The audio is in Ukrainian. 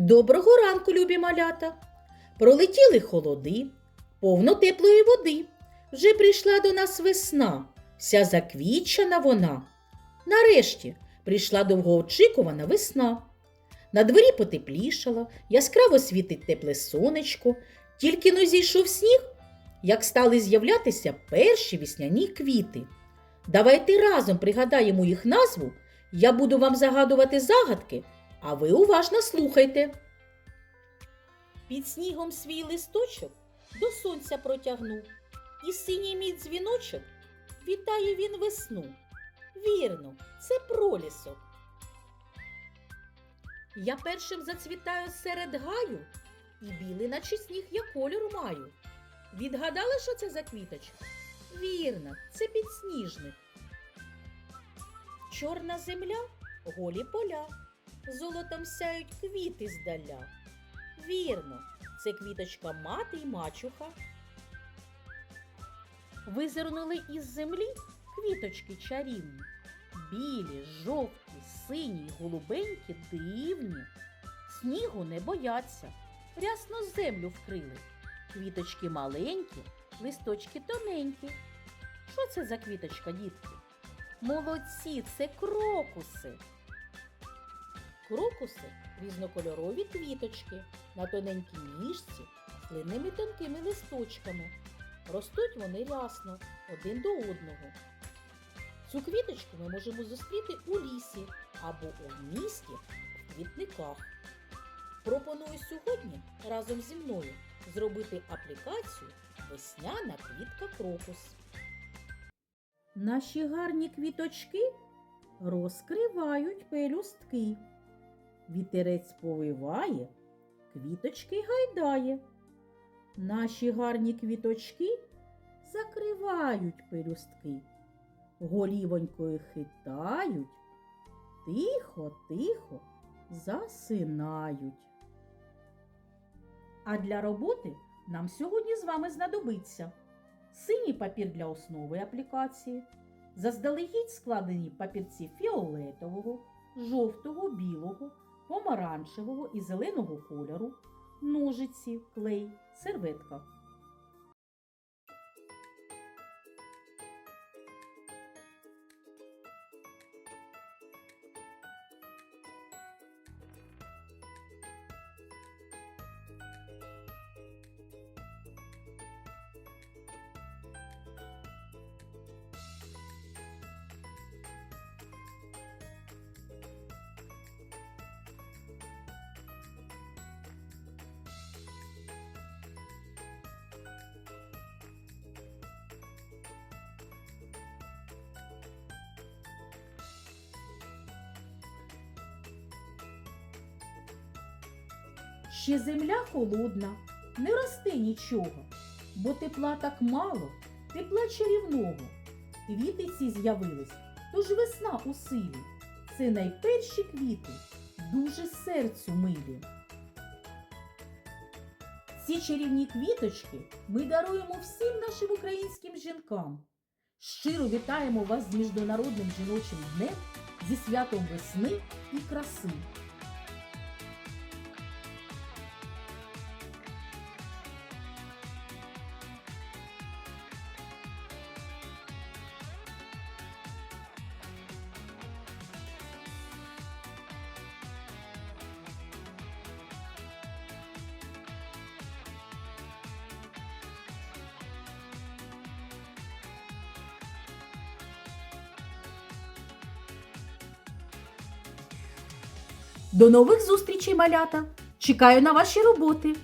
Доброго ранку, любі малята! Пролетіли холоди, повно теплої води. Вже прийшла до нас весна, вся заквітчена вона. Нарешті прийшла довгоочікувана весна. На дворі потеплішало, яскраво світить тепле сонечко, тільки но зійшов сніг, як стали з'являтися перші вісняні квіти. Давайте разом пригадаємо їх назву. Я буду вам загадувати загадки, а ви уважно слухайте. Під снігом свій листочок до сонця протягнув, і синій мій дзвіночок вітає він весну. Вірно, це пролісок. Я першим зацвітаю серед гаю, і білий, наче сніг, я кольор маю. Відгадали, що це за квіточка? Вірно, це підсніжник. Чорна земля, голі поля, золотом сяють квіти здаля. Вірно, це квіточка мати й мачуха. Визирнули із землі квіточки чарівні, білі, жовті, сині голубенькі, дивні. Снігу не бояться, рясно землю вкрили. Квіточки маленькі, листочки тоненькі. Що це за квіточка, дітки? Молодці, це крокуси. Крокуси різнокольорові квіточки на тоненькій ніжці з длинними тонкими листочками. Ростуть вони рясно один до одного. Цю квіточку ми можемо зустріти у лісі або у місті в квітниках. Пропоную сьогодні разом зі мною зробити аплікацію Весняна квітка крокус. Наші гарні квіточки розкривають пелюстки. Вітерець повиває, квіточки гайдає. Наші гарні квіточки закривають пелюстки, голівонькою хитають, тихо, тихо засинають. А для роботи нам сьогодні з вами знадобиться синій папір для основи аплікації, заздалегідь складені папірці фіолетового, жовтого, білого, помаранчевого і зеленого кольору, ножиці, клей, серветка. Ще земля холодна, не росте нічого, бо тепла так мало, тепла чарівного. Квіти ці з'явились, тож весна у силі. Це найперші квіти, дуже серцю милі. Ці чарівні квіточки ми даруємо всім нашим українським жінкам. Щиро вітаємо вас з Міжнародним жіночим днем зі святом весни і краси. До нових зустрічей, малята! Чекаю на ваші роботи!